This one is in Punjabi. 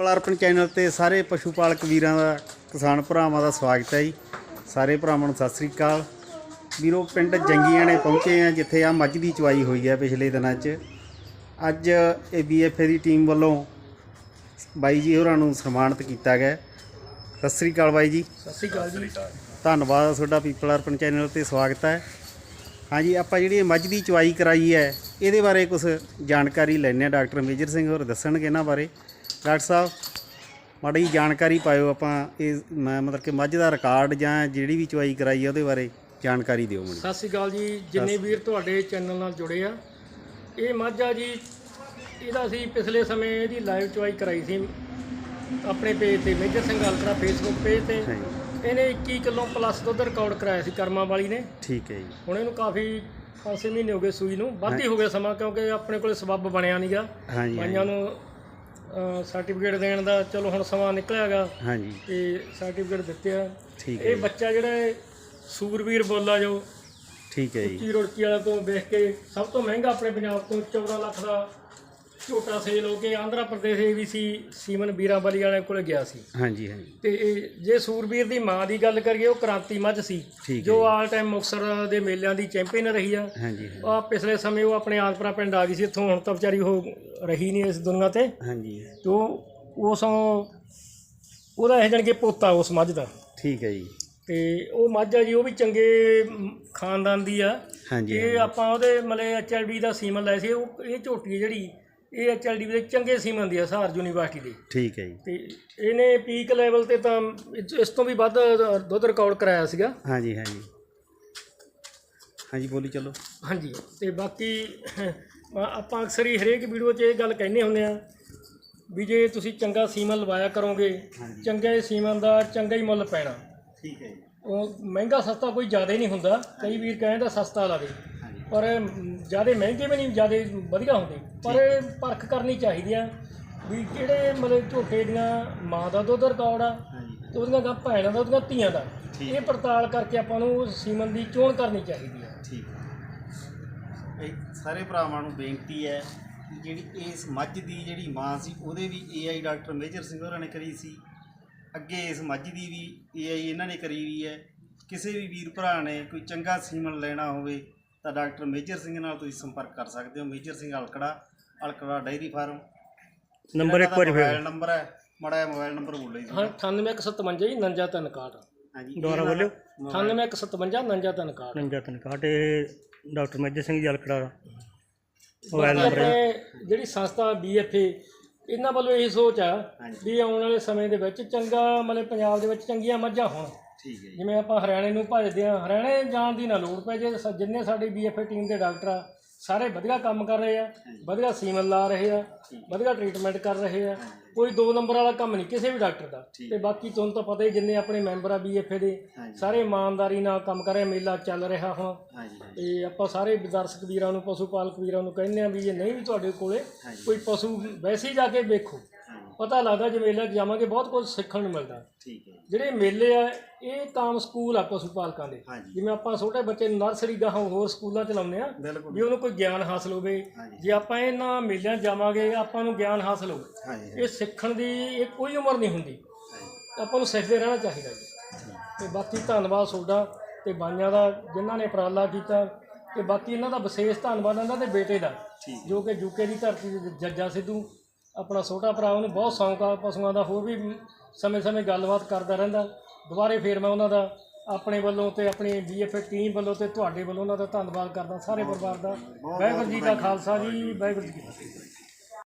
ਪਲਾਰਪਨ ਚੈਨਲ ਤੇ ਸਾਰੇ ਪਸ਼ੂ ਪਾਲਕ ਵੀਰਾਂ ਦਾ ਕਿਸਾਨ ਭਰਾਵਾਂ ਦਾ ਸਵਾਗਤ ਹੈ ਜੀ। ਸਾਰੇ ਭਰਾਵਾਂ ਨੂੰ ਸਤਿ ਸ੍ਰੀ ਅਕਾਲ। ਵੀਰੋ ਪਿੰਡ ਜੰਗੀਆਂ ਨੇ ਪਹੁੰਚੇ ਆ ਜਿੱਥੇ ਆ ਮੱਝ ਦੀ ਚਵਾਈ ਹੋਈ ਹੈ ਪਿਛਲੇ ਦਿਨਾਂ 'ਚ। ਅੱਜ ਇਹ ਬੀਐਫਏ ਦੀ ਟੀਮ ਵੱਲੋਂ ਬਾਈ ਜੀ ਹੋਰਾਂ ਨੂੰ ਸਨਮਾਨਿਤ ਕੀਤਾ ਗਿਆ ਸਤਿ ਸ੍ਰੀ ਅਕਾਲ ਬਾਈ ਜੀ। ਸਤਿ ਸ਼੍ਰੀ ਅਕਾਲ ਜੀ। ਧੰਨਵਾਦ ਤੁਹਾਡਾ ਪੀਪਲ ਅਰਪਨ ਚੈਨਲ ਤੇ ਸਵਾਗਤ ਹੈ। ਹਾਂਜੀ ਆਪਾਂ ਜਿਹੜੀ ਮੱਝ ਦੀ ਚਵਾਈ ਕਰਾਈ ਹੈ ਇਹਦੇ ਬਾਰੇ ਕੁਝ ਜਾਣਕਾਰੀ ਲੈਣੇ ਆ ਡਾਕਟਰ ਮੇਜਰ ਸਿੰਘ ਹੋਰ ਦੱਸਣਗੇ ਇਹਨਾਂ ਬਾਰੇ। ਡਾਕਟਰ ਸਾਹਿਬ ਮਾੜੀ ਜਾਣਕਾਰੀ ਪਾਇਓ ਆਪਾਂ ਇਹ ਮੈਂ ਮਤਲਬ ਕਿ ਮੱਝ ਦਾ ਰਿਕਾਰਡ ਜਾਂ ਜਿਹੜੀ ਵੀ ਚਵਾਈ ਕਰਾਈ ਉਹਦੇ ਬਾਰੇ ਜਾਣਕਾਰੀ ਦਿਓ ਮੈਨੂੰ ਸਤਿ ਸ਼੍ਰੀ ਅਕਾਲ ਜੀ ਜਿੰਨੇ ਵੀਰ ਤੁਹਾਡੇ ਚੈਨਲ ਨਾਲ ਜੁੜੇ ਆ ਇਹ ਮੱਝ ਆ ਜੀ ਇਹਦਾ ਅਸੀਂ ਪਿਛਲੇ ਸਮੇਂ ਇਹਦੀ ਲਾਈਵ ਚੁਆਈ ਕਰਾਈ ਸੀ ਆਪਣੇ ਪੇਜ ਤੇ ਮੇਜਰ ਸਿੰਘ ਹਲਕਰਾ ਫੇਸਬੁੱਕ ਪੇਜ ਤੇ ਇਹਨੇ 21 ਕਿਲੋ ਪਲੱਸ ਦੁੱਧ ਰਿਕਾਰਡ ਕਰਾਇਆ ਸੀ ਕਰਮਾ ਵਾਲੀ ਨੇ। ਠੀਕ ਹੈ ਜੀ। ਹੁਣ ਇਹਨੂੰ ਕਾਫੀ 5-6 ਮਹੀਨੇ ਹੋ ਗਏ ਸੂਈ ਨੂੰ ਵੱਧ ਹੀ ਹੋ। ਗਿਆ ਸਮਾਂ ਕਿਉਂਕਿ ਆਪਣੇ ਕੋਲੇ ਸਬੱਬ ਬਣਿਆ ਨਹੀਂਗਾ ਹਾਂਜੀ ਨੂੰ ਸਰਟੀਫਿਕੇਟ ਦੇਣ ਦਾ ਚਲੋ ਹੁਣ ਸਮਾਂ ਨਿਕਲਿਆਗਾ ਹਾਂਜੀ। ਤੇ ਸਰਟੀਫਿਕੇਟ ਦਿੱਤੇ ਆ। ਠੀਕ ਹੈ ਇਹ ਬੱਚਾ ਜਿਹੜਾ ਹੈ, ਸੂਰਵੀਰ ਬੋਲਾ ਜੋ ਠੀਕ ਹੈ ਜੀ। ਉੱਚੀ ਰੁੜਕੀ ਵਾਲਾ ਤੋਂ ਵੇਖ ਕੇ ਸਭ ਤੋਂ ਮਹਿੰਗਾ ਆਪਣੇ ਪੰਜਾਬ ਤੋਂ 14 ਲੱਖ ਦਾ ਝੋਟਾ ਸੇਲ ਹੋ ਕੇ ਆਂਧਰਾ ਪ੍ਰਦੇਸ਼ ਏਬੀਸੀ ਸੀਮਨ ਵੀਰਾਵਾਲੀ ਵਾਲੇ ਕੋਲ ਗਿਆ ਸੀ। ਹਾਂਜੀ ਹਾਂਜੀ। ਤੇ ਇਹ ਜੇ ਸੂਰਬੀਰ ਦੀ ਮਾਂ ਦੀ ਗੱਲ ਕਰੀਏ ਉਹ ਕ੍ਰਾਂਤੀ ਮੱਝ ਸੀ। ਜੋ ਆਲ ਟਾਈਮ ਮੁਕਤਸਰ ਦੇ ਮੇਲਿਆਂ ਦੀ ਚੈਂਪੀਅਨ ਰਹੀ ਆ। ਹਾਂਜੀ ਆ ਪਿਛਲੇ ਸਮੇਂ ਉਹ ਆਪਣੇ ਆਦਪੁਰਾ ਪਿੰਡ ਆ ਗਈ ਸੀ। ਇੱਥੋਂ ਹੁਣ ਤਾਂ ਵਿਚਾਰੀ ਉਹ ਰਹੀ ਨਹੀਂ ਇਸ ਦੁਨੀਆ ਤੇ। ਹਾਂਜੀ। ਤੇ ਉਸ ਉਹਦਾ ਇਹ ਜਾਣੀ ਕਿ ਪੋਤਾ ਉਸ ਮੱਝ ਦਾ। ਠੀਕ ਹੈ ਜੀ। ਤੇ ਉਹ ਮੱਝ ਆ ਜੀ ਉਹ ਵੀ ਚੰਗੇ ਖਾਨਦਾਨ ਦੀ ਆ। ਹਾਂਜੀ ਇਹ ਆਪਾਂ ਉਹਦੇ ਮਲੇ ਐਚਐਲਡੀ ਦਾ ਸੀਮਨ ਲਏ ਸੀ। ਉਹ ਇਹ ਝੋਟੀ ਜਿਹੜੀ ਇਹ ਐਚਐਲਡੀ ਦੇ ਚੰਗੇ ਸੀਮਨ ਦੀ ਆ ਸਹਾਰ ਯੂਨੀਵਰਸਿਟੀ ਦੀ। ਠੀਕ ਹੈ ਜੀ। ਤੇ ਇਹਨੇ ਪੀਕ ਲੈਵਲ ਤੇ ਤਾਂ ਇਸ- ਇਸ ਤੋਂ ਵੀ ਵੱਧ ਦੁੱਧ ਰਿਕਾਰਡ ਕਰਾਇਆ ਸੀਗਾ। ਹਾਂਜੀ ਹਾਂਜੀ। ਹਾਂਜੀ ਬੋਲੀ ਚਲੋ। ਹਾਂਜੀ ਤੇ ਬਾਕੀ ਆਪਾਂ ਅਕਸਰ ਹੀ ਹਰੇਕ ਵੀਡੀਓ 'ਚ ਇਹ ਗੱਲ ਕਹਿੰਦੇ ਹੁੰਦੇ ਆ ਵੀ ਜੇ ਤੁਸੀਂ ਚੰਗਾ ਸੀਮਨ ਲਵਾਇਆ ਕਰੋਗੇ। ਚੰਗੇ ਸੀਮਨ ਦਾ ਚੰਗਾ ਹੀ ਮੁੱਲ ਪੈਣਾ। ਠੀਕ ਹੈ ਜੀ। ਉਹ ਮਹਿੰਗਾ ਸਸਤਾ ਕੋਈ ਜ਼ਿਆਦਾ ਹੀ ਨਹੀਂ ਹੁੰਦਾ। ਕਈ ਵੀਰ ਕਹਿੰਦੇ ਸਸਤਾ ਲਾਵੇ। ਪਰ ਜ਼ਿਆਦਾ ਮਹਿੰਗੇ ਵੀ ਨਹੀਂ ਜ਼ਿਆਦਾ ਵਧੀਆ ਹੁੰਦੇ। ਪਰ ਪਰਖ ਕਰਨੀ ਚਾਹੀਦੀ ਆ ਵੀ ਕਿਹੜੇ ਮਤਲਬ ਝੋਟੇ ਦੀਆਂ ਮਾਂ ਦਾ ਦੁੱਧ ਰਿਕਾਰਡ ਆ ਹਾਂਜੀ। ਤੇ ਉਹਦੀਆਂ ਗਾ ਭੈਣਾਂ ਦਾ ਉਹਦੀਆਂ ਧੀਆਂ ਦਾ। ਇਹ ਪੜਤਾਲ ਕਰਕੇ ਆਪਾਂ ਨੂੰ ਸੀਮਨ ਦੀ ਚੋਣ ਕਰਨੀ ਚਾਹੀਦੀ ਆ। ਠੀਕ। ਇਹ ਸਾਰੇ ਭਰਾਵਾਂ ਨੂੰ ਬੇਨਤੀ ਹੈ ਕਿ ਜਿਹੜੀ ਇਸ ਮੱਝ ਦੀ ਜਿਹੜੀ ਮਾਂ ਸੀ ਉਹਦੇ ਵੀ ਏਆਈ ਡਾਕਟਰ ਮੇਜਰ ਸਿੰਘ ਹੋਰਾਂ ਨੇ ਕਰੀ ਸੀ। ਅੱਗੇ ਇਸ ਮੱਝ ਦੀ ਵੀ ਏਆਈ ਇਹਨਾਂ ਨੇ ਕਰੀ ਵੀ ਹੈ। ਕਿਸੇ ਵੀ ਵੀਰ ਭਰਾ ਨੇ ਕੋਈ ਚੰਗਾ ਸੀਮਨ ਲੈਣਾ ਹੋਵੇ ਤਾਂ ਡਾਕਟਰ ਮੇਜਰ ਸਿੰਘ ਨਾਲ ਤੁਸੀਂ ਸੰਪਰਕ ਕਰ ਸਕਦੇ ਹੋ। Major Singh Halkara Halkara diary farm. Number ਇੱਕ ਵਾਰੀ ਮੋਬਾਈਲ ਨੰਬਰ ਹੈ ਮੜਾ ਮੋਬਾਈਲ ਨੰਬਰ ਬੋਲੋ ਜੀ ਹਾਂ 9857 ਜੀ 99361 ਹਾਂਜੀ। ਦੁਬਾਰਾ ਬੋਲਿਓ। 9857 99361 ਨੰਜਾ ਡਾਕਟਰ ਮੇਜਰ ਸਿੰਘ ਜਲਕੜਾ ਦਾ। ਮੋਬਾਈਲ ਨੰਬਰ ਹੈ। ਜਿਹੜੀ ਸੰਸਥਾ ਬੀਐਫਏ ਇਹਨਾਂ ਵੱਲੋਂ ਇਹ ਸੋਚ ਆ। ਵੀ ਆਉਣ ਵਾਲੇ ਸਮੇਂ ਦੇ ਵਿੱਚ ਚੰਗਾ ਮਤਲਬ ਪੰਜਾਬ ਦੇ ਵਿੱਚ ਚੰਗੀਆਂ ਮੱਝਾਂ ਹੋਣ। ਠੀਕ ਹੈ ਜੀ। ਜਿਵੇਂ ਆਪਾਂ ਹਰਿਆਣੇ ਨੂੰ ਭਜਦੇ ਆ ਹਰਿਆਣੇ ਜਾਣ ਦੀ ਨਾ ਲੋੜ ਪੈ ਜੇ ਸ- ਜਿੰਨੇ ਸਾਡੀ ਬੀਐਫਏ ਟੀਮ ਦੇ ਡਾਕਟਰ ਆ ਸਾਰੇ ਵਧੀਆ ਕੰਮ ਕਰ ਰਹੇ ਆ ਵਧੀਆ ਸੀਮਨ ਲਾ ਰਹੇ ਆ ਵਧੀਆ ਟ੍ਰੀਟਮੈਂਟ ਕਰ ਰਹੇ ਆ ਕੋਈ ਦੋ ਨੰਬਰ ਵਾਲਾ ਕੰਮ ਨਹੀਂ ਕਿਸੇ ਵੀ ਡਾਕਟਰ ਦਾ। ਤੇ ਬਾਕੀ ਤੁਹਾਨੂੰ ਤਾਂ ਪਤਾ ਹੀ ਜਿੰਨੇ ਆਪਣੇ ਮੈਂਬਰ ਆ ਬੀਐਫਏ ਦੇ ਹਾਂਜੀ। ਸਾਰੇ ਇਮਾਨਦਾਰੀ ਨਾਲ ਕੰਮ ਕਰ ਰਹੇ ਮੇਲਾ ਚੱਲ ਰਿਹਾ ਹੁਣ। ਹਾਂਜੀ ਹਾਂਜੀ। ਤੇ ਆਪਾਂ ਸਾਰੇ ਦਰਸ਼ਕ ਵੀਰਾਂ ਨੂੰ ਪਸ਼ੂ ਪਾਲਕ ਵੀਰਾਂ ਨੂੰ ਕਹਿੰਦੇ ਆ ਵੀ ਜੇ ਨਹੀਂ ਵੀ ਤੁਹਾਡੇ ਕੋਲੇ ਕੋਈ ਪਸ਼ੂ ਵੈਸੇ ਹੀ ਜਾ ਕੇ ਵੇਖੋ। ਪਤਾ ਲੱਗਦਾ ਜੇ ਮੇਲੇ 'ਚ ਜਾਵਾਂਗੇ ਬਹੁਤ ਕੁਝ ਸਿੱਖਣ ਨੂੰ ਮਿਲਦਾ। ਠੀਕ ਹੈ। ਜਿਹੜੇ ਮੇਲੇ ਆ ਇਹ ਕਾਮ ਸਕੂਲ ਆ ਪਸ਼ੂ ਪਾਲਕਾਂ ਦੇ। ਹਾਂਜੀ। ਜਿਵੇਂ ਆਪਾਂ ਛੋਟੇ ਬੱਚੇ ਨੂੰ ਨਰਸਰੀ ਗਾਹਾਂ ਹੋਰ ਸਕੂਲਾਂ ਚ ਲਾਉਂਦੇ ਆ ਬਿਲਕੁਲ। ਵੀ ਉਹਨੂੰ ਕੋਈ ਗਿਆਨ ਹਾਸਲ ਹੋਵੇ। ਹਾਂਜੀ। ਜੇ ਆਪਾਂ ਇਹਨਾਂ ਮੇਲਿਆਂ 'ਚ ਜਾਵਾਂਗੇ ਆਪਾਂ ਨੂੰ ਗਿਆਨ ਹਾਸਲ ਹੋਵੇ। ਹਾਂਜੀ ਇਹ ਸਿੱਖਣ ਦੀ ਇਹ ਕੋਈ ਉਮਰ ਨਹੀਂ ਹੁੰਦੀ। ਆਪਾਂ ਨੂੰ ਸਿੱਖਦੇ ਰਹਿਣਾ ਚਾਹੀਦਾ ਜੀ। ਤੇ ਬਾਕੀ ਧੰਨਵਾਦ ਤੁਹਾਡਾ ਤੇ ਬਾਈਆਂ ਦਾ ਜਿਨ੍ਹਾਂ ਨੇ ਉਪਰਾਲਾ ਕੀਤਾ। ਤੇ ਬਾਕੀ ਇਹਨਾਂ ਦਾ ਵਿਸ਼ੇਸ਼ ਧੰਨਵਾਦ ਇਹਨਾਂ ਦੇ ਬੇਟੇ ਦਾ ਠੀਕ ਜੋ ਕਿ ਯੂਕੇ ਦੀ ਧਰਤੀ ਦੇ ਜੱਜਾ ਸਿੱਧੂ ਆਪਣਾ ਛੋਟਾ ਭਰਾ ਉਹਨੂੰ ਬਹੁਤ ਸ਼ੌਂਕ ਆ ਪਸ਼ੂਆਂ ਦਾ ਹੋਰ ਵੀ ਸਮੇਂ-ਸਮੇਂ ਗੱਲਬਾਤ ਕਰਦਾ ਰਹਿੰਦਾ। ਦੁਬਾਰੇ ਫੇਰ ਮੈਂ ਉਹਨਾਂ ਦਾ ਆਪਣੇ ਵੱਲੋਂ ਤੇ ਆਪਣੀ ਬੀਐਫਏ ਟੀਮ ਵੱਲੋਂ ਤੇ ਤੁਹਾਡੇ ਵੱਲੋਂ ਉਹਨਾਂ ਦਾ ਧੰਨਵਾਦ ਕਰਦਾ ਸਾਰੇ ਪਰਿਵਾਰ ਦਾ। ਵਾਹਿਗੁਰੂ ਜੀ ਕਾ ਖਾਲਸਾ ਜੀ ਵਾਹਿਗੁਰੂ ਜੀ ਕੀ ਫਤਿਹ।